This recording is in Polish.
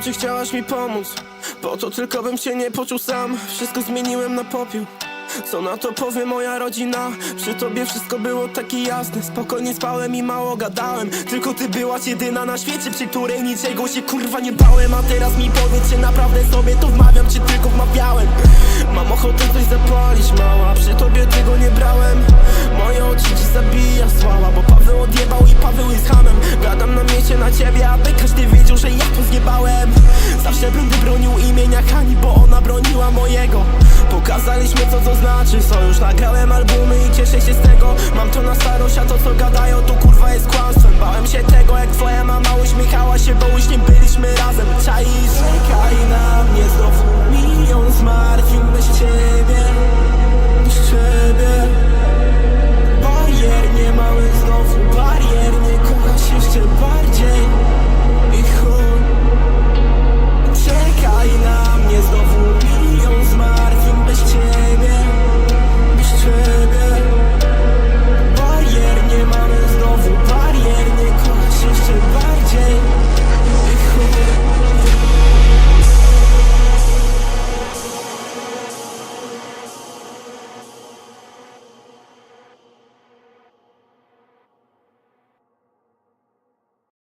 czy chciałaś mi pomóc. Po to tylko bym się nie poczuł sam. Wszystko zmieniłem na popiół. Co na to powie moja rodzina? Przy tobie wszystko było takie jasne. Spokojnie spałem i mało gadałem. Tylko ty byłaś jedyna na świecie Przy której niczego się kurwa nie bałem. A teraz mi powiedz, czy naprawdę sobie to wmawiam Czy tylko wmawiałem? Mam ochotę coś zapalić, mała. Przy tobie tego nie brałem. Moje oczy ci zabija sława Bo Paweł odjebał i Paweł jest hamem Gadam na mieście na ciebie, aby każdy wiedział, że ja to zjebałem. Zawsze będę bronił imienia Hani, bo ona broniła mojego. Pokazaliśmy co to znaczy. Sojusz Nagrałem albumy i cieszę się z tego. Mam to na starość, a to co gadają to kurwa jest kłamstwem. Bałem się tego jak twoja mama uśmiechała się, bo już nie byliśmy razem. Czaisz?